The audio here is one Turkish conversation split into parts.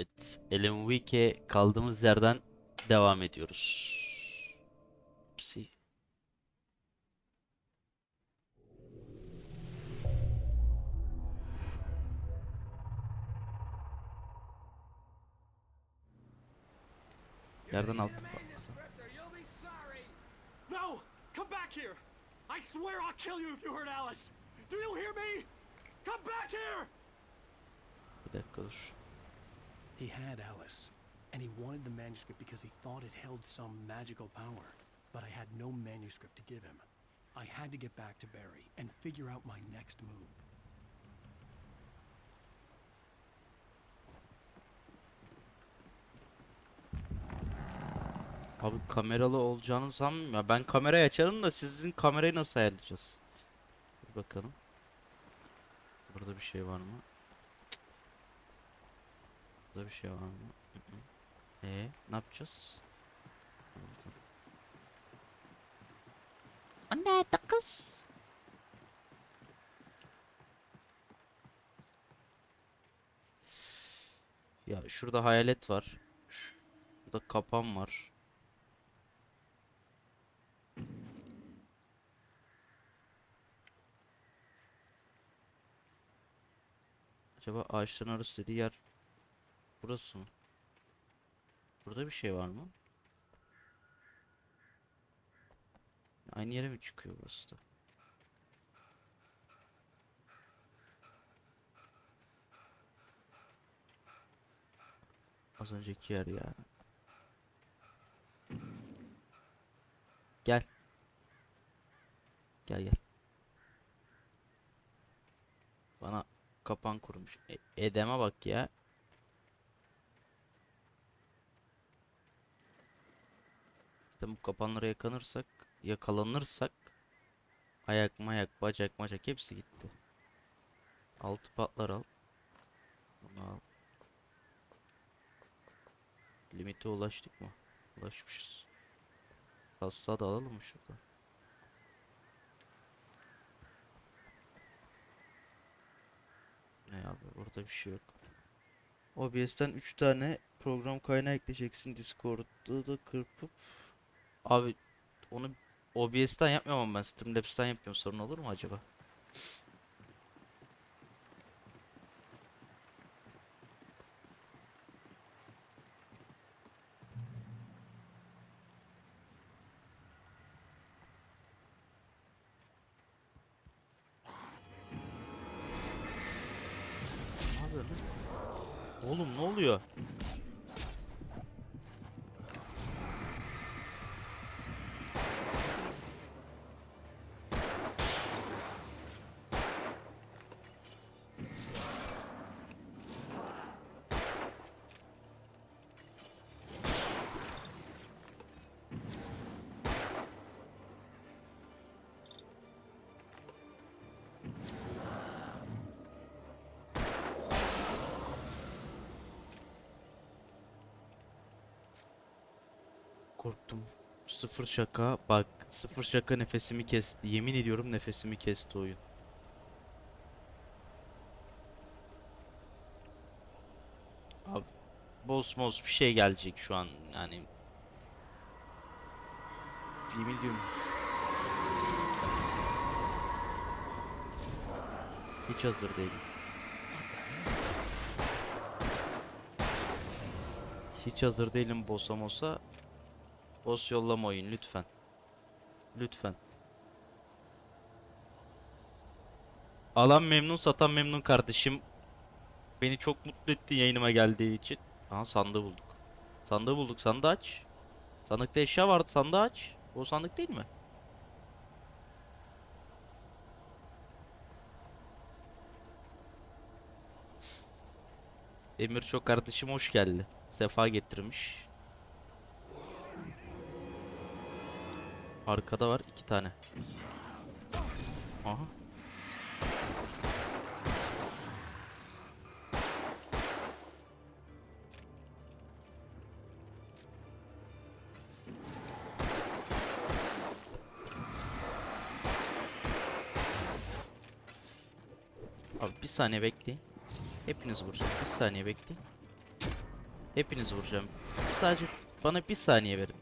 Evet. Alan Wake kaldığımız yerden devam ediyoruz. Psi. Yerden altı. No! Come back here! I swear I'll kill you if you hurt Alice! Do you hear me? Come back here! Bir dakika dur. He had Alice, and he wanted the manuscript because he thought it held some magical power. But I had no manuscript to give him. I had to get back to Barry and figure out my next move. Abi kameralı olacağını sanmıyorum. Ya ben kamerayı açarım da sizin kamerayı nasıl ayarlayacağız? Bir bakalım. Burada bir şey var mı? Burada bir şey var mı? Ee, ne yapacağız? Anne kız. Ya şurada hayalet var. Şurada kapan var. Acaba ağaçların arası dediği yer burası mı? Burada bir şey var mı? Aynı yere mi çıkıyor burası da? Az önceki yer ya. Gel. Gel gel. Bana kapan kurmuş. E- Edem'e bak ya. İşte bu kapanlara yakalanırsak, yakalanırsak ayak mayak, bacak macak hepsi gitti. Altı patlar al. Bunu al. Limite ulaştık mı? Ulaşmışız. Hasta da alalım mı şurada? Ne abi orada bir şey yok. OBS'ten 3 tane program kaynağı ekleyeceksin Discord'da da kırpıp Abi onu OBS'ten yapmıyorum ben Streamlabs'ten yapıyorum sorun olur mu acaba? Oğlum ne oluyor? Korktum. Sıfır şaka. Bak sıfır şaka nefesimi kesti. Yemin ediyorum nefesimi kesti oyun. Abi boss boss bir şey gelecek şu an yani. Yemin ediyorum. Hiç hazır değilim. Hiç hazır değilim boss'a mossa. Boss yollama oyun lütfen. Lütfen. Alan memnun satan memnun kardeşim. Beni çok mutlu etti yayınıma geldiği için. Aha sandığı bulduk. Sandığı bulduk sandığı aç. Sandıkta eşya vardı sandığı aç. O sandık değil mi? Emir çok kardeşim hoş geldi. Sefa getirmiş. Arkada var iki tane. Aha. Abi bir saniye bekleyin. Hepiniz vuracağız. Bir saniye bekleyin. Hepinizi vuracağım. Sadece bana bir saniye verin.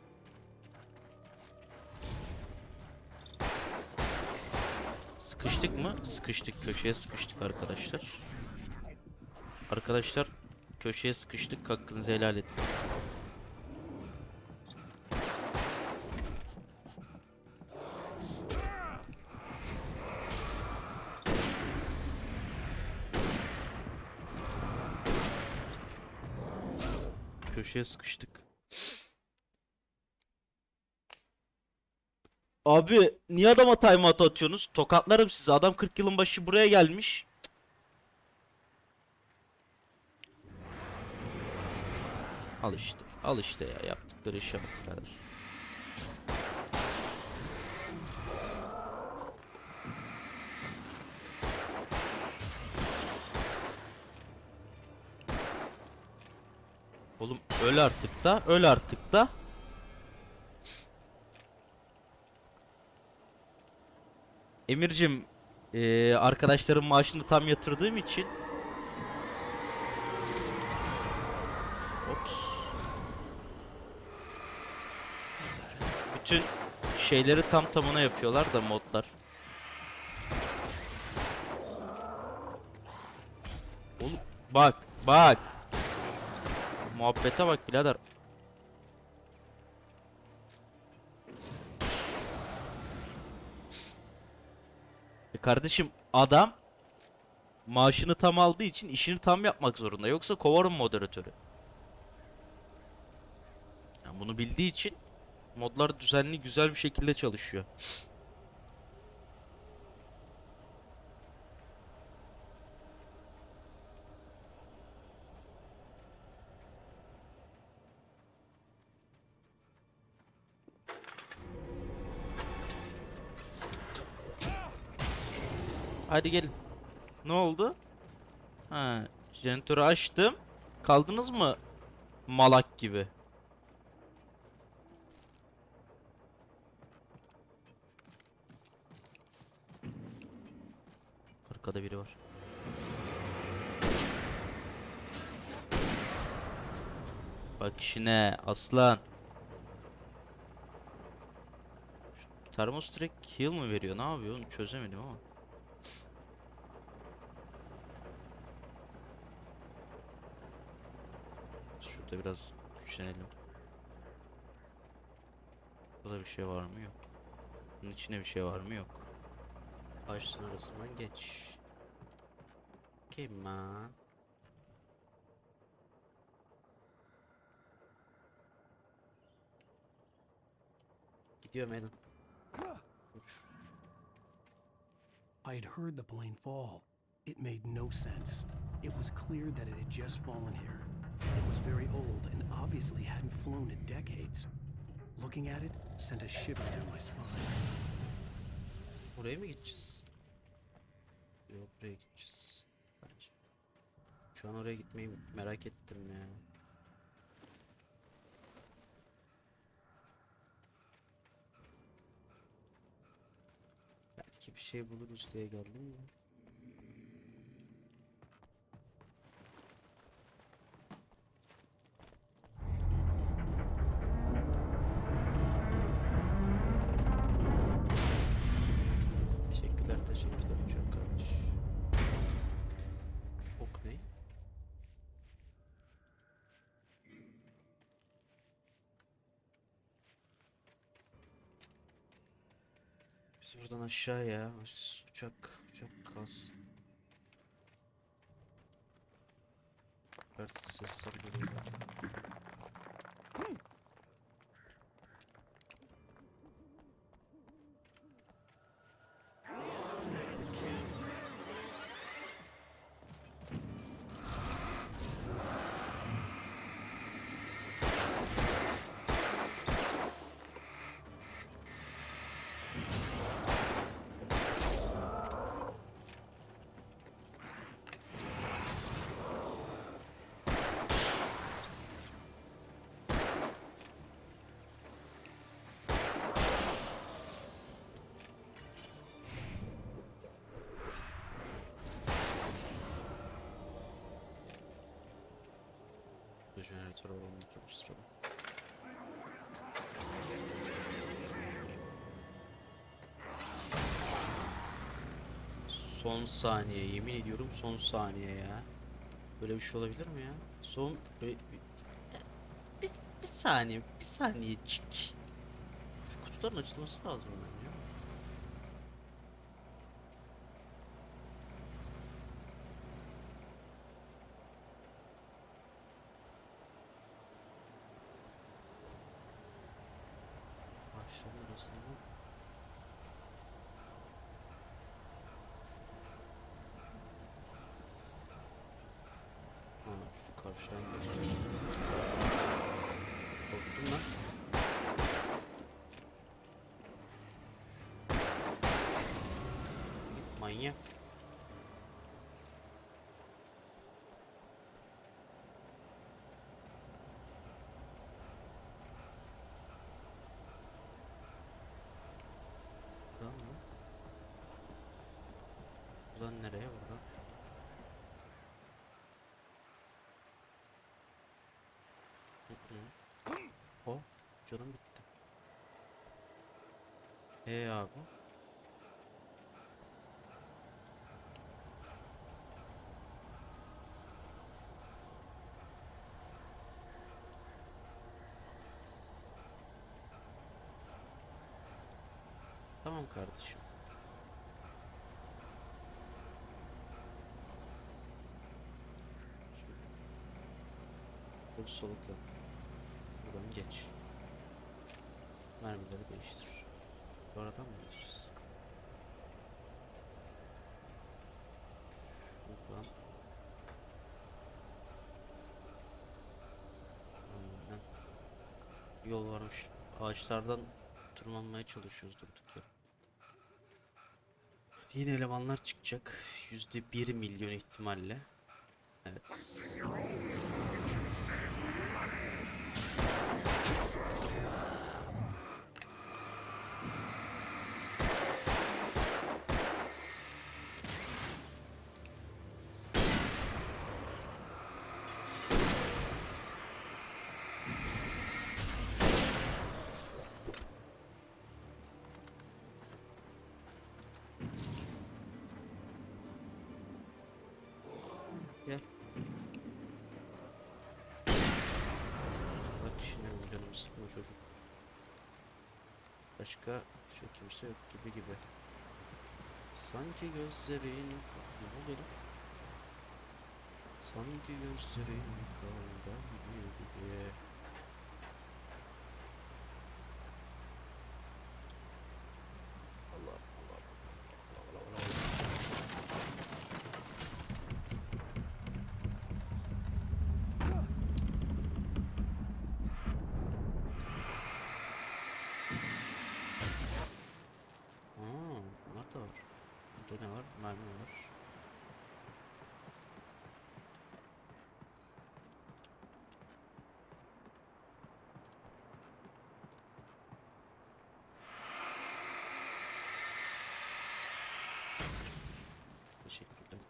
Sıkıştık. Köşeye sıkıştık arkadaşlar. Arkadaşlar köşeye sıkıştık. Hakkınızı helal edin. Köşeye sıkıştık. Abi niye adama timeout atıyorsunuz? Tokatlarım sizi. Adam 40 yılın başı buraya gelmiş. Al işte. Al işte ya. Yaptıkları işe bak. Oğlum öl artık da. Öl artık da. Emircim, eee arkadaşların maaşını tam yatırdığım için Ops. Bütün şeyleri tam tamına yapıyorlar da modlar. Oğlum bak bak. Muhabbete bak birader. E kardeşim adam maaşını tam aldığı için işini tam yapmak zorunda. Yoksa kovarım moderatörü. Yani bunu bildiği için modlar düzenli güzel bir şekilde çalışıyor. Hadi gelin. Ne oldu? Ha, jeneratörü açtım. Kaldınız mı? Malak gibi. Arkada biri var. Bak işine aslan. Termos direkt heal mı veriyor? Ne yapıyor? Onu çözemedim ama. Şurada biraz güçlenelim. Burada bir şey var mı? Yok. Bunun içine bir şey var mı? Yok. Ağaçların arasından geç. Okay man. Gidiyorum Alan. I had heard the plane fall. It made no sense. It was clear that it had just fallen here. It was very old and obviously hadn't flown in decades. Looking at it sent a shiver down my spine. Oraya mı gideceğiz? Yok buraya gideceğiz. Bence. Şu an oraya gitmeyi merak ettim ya. Belki bir şey buluruz diye geldim de. Biz buradan aşağıya uçak uçak kalsın. Evet sesler geliyor. Alanını çalıştıralım. Son saniye yemin ediyorum son saniye ya. Böyle bir şey olabilir mi ya? Son böyle bir, bir, bir saniye bir saniyecik. Şu kutuların açılması lazım bence. Başladı burası değil mi? Ha şu karşıdan geçeceğiz. Korktum lan. Manyak. Buradan mı? Buradan nereye? Buradan. Hı hı. O, canım bitti. Ee abi. Tamam kardeşim. Sol solukla. Buradan geç. Mermileri değiştir. Bu aradan mı geçeceğiz? Buradan. Aynen. Yol varmış. Ağaçlardan tırmanmaya çalışıyoruz durduk yere. Yine elemanlar çıkacak. Yüzde bir milyon ihtimalle. Evet. Sıkma çocuk. Başka şey kimse yok gibi gibi. Sanki gözlerin ne oluyor? Sanki gözlerin kalda gibi gibi. Allah Allah Allah Allah Allah. Aa, bunlar da var. Burada ne var? Mermi var.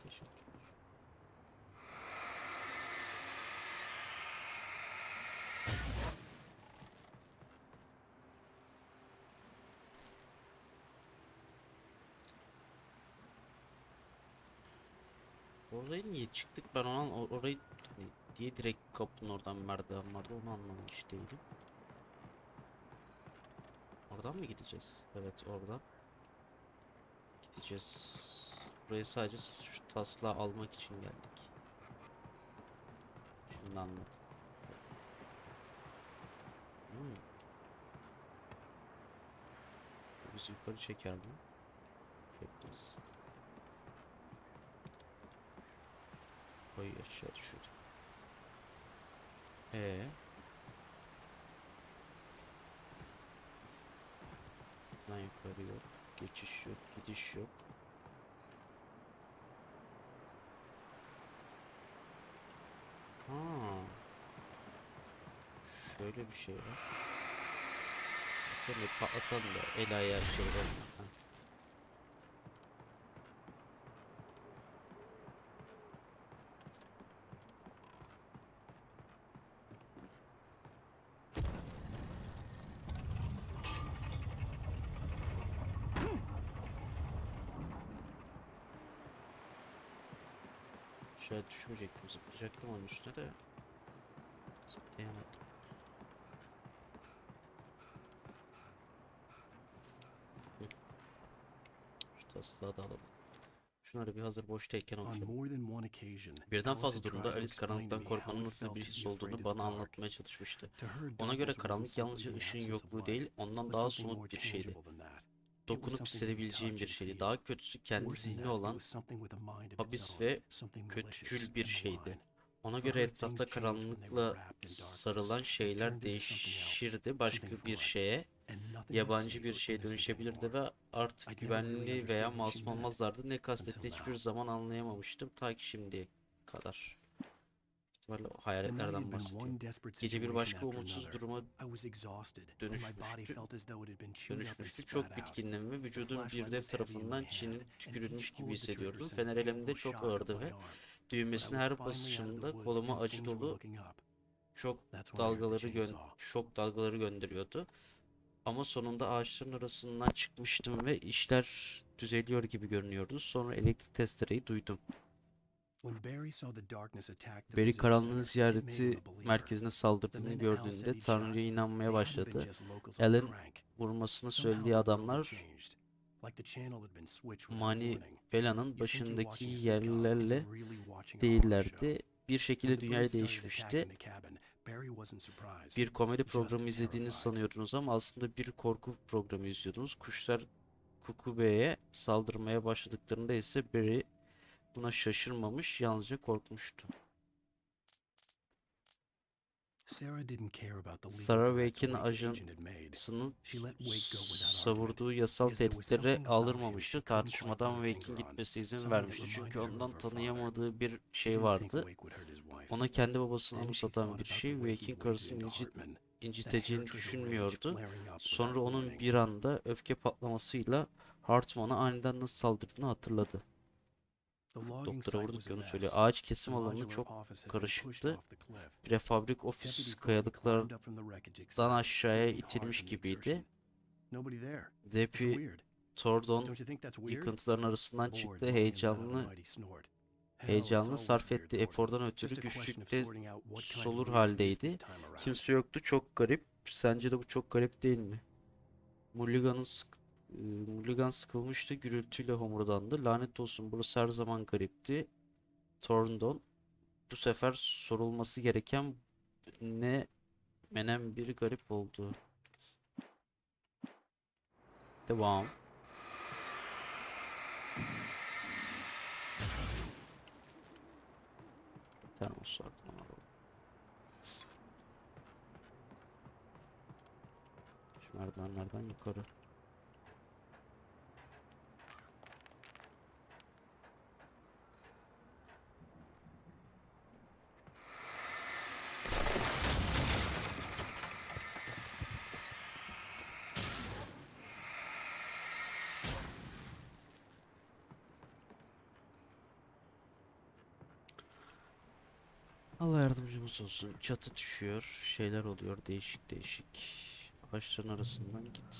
Teşekkürler. Oraya niye çıktık ben ona or- orayı hani diye direkt kapının oradan merdiven vardı onu anlamamış değilim. Oradan mı gideceğiz? Evet oradan. Gideceğiz. Buraya sadece şu taslağı almak için geldik. Şimdi anladım. Hmm. Bizi yukarı çeker mi? Çekmez. Koy aşağı düşürdü. Ee. Buradan yukarı yok. Geçiş yok. Gidiş yok. Böyle bir şey var. Seni patlatan da el ayar şeyler. Şöyle düşmeyecektim zıplayacaktım onun üstüne de zıplayamadım. Taslağı da alalım. Şunları bir hazır boştayken okuyalım. Birden fazla durumda Alice karanlıktan korkmanın nasıl bir his olduğunu bana anlatmaya çalışmıştı. Ona göre karanlık yalnızca ışığın yokluğu değil, ondan daha somut bir şeydi. Dokunup touch bir şeydi. Daha kötüsü kendi zihni olan habis ve kötücül bir şeydi. Ona göre etrafta karanlıkla sarılan şeyler değişirdi, başka bir şeye, yabancı bir şeye dönüşebilirdi ve artık güvenli veya masum olmazlardı. Ne kastettiğini hiçbir zaman anlayamamıştım ta ki şimdiye kadar. İhtimalle hayaletlerden bahsediyor. Gece bir başka umutsuz duruma dönüşmüştü. dönüşmüştü. Çok bitkindim ve vücudum bir dev tarafından and tükürülmüş gibi hissediyordum. Fener elimde çok ağırdı ve düğmesine her basışımda koluma acı dolu çok dalgaları şok dalgaları gönderiyordu. Ama sonunda ağaçların arasından çıkmıştım ve işler düzeliyor gibi görünüyordu. Sonra elektrik testereyi duydum. Barry karanlığın ziyareti merkezine saldırdığını gördüğünde Tanrı'ya inanmaya başladı. Alan. Vurmasını söylediği adamlar Mani you're başındaki show. değillerdi. Bir şekilde dünyayı değişmişti. Bir komedi programı izlediğinizi terrified. sanıyordunuz ama aslında bir korku programı izliyordunuz. Kuşlar Kukube'ye saldırmaya başladıklarında ise Barry buna şaşırmamış, yalnızca korkmuştu. Sarah didn't care about the legal Sarah threats Wake'in ajansının savurduğu yasal tehditlere aldırmamıştı. Tartışmadan Wake'in gitmesine izin vermişti. Çünkü ondan tanıyamadığı bir şey vardı. Ona kendi babasını anımsatan bir şey Wake'in karısını in incit inciteceğini düşünmüyordu. Sonra onun bir anda öfke patlamasıyla Hartman'a aniden nasıl saldırdığını hatırladı. Doktora vurduk onu söylüyor. Ağaç kesim alanı çok karışıktı. Prefabrik ofis kayalıklardan aşağıya itilmiş gibiydi. Depi. Tordon yıkıntıların arasından çıktı. Heyecanlı heyecanlı sarf Thornton. efordan ötürü güçlükte solur haldeydi. Kimse yoktu. Çok garip. Sence de bu çok garip değil mi? Mulligan'ın sık- e, Mulligan sıkılmıştı. Gürültüyle homurdandı. Lanet olsun burası her zaman garipti. Thorndon bu sefer sorulması gereken ne menem bir garip oldu. Devam. Termos var. bunu alalım. Şu merdivenlerden yukarı. Yardımcımız olsun. Çatı düşüyor. Şeyler oluyor. Değişik değişik. Ağaçların arasından git.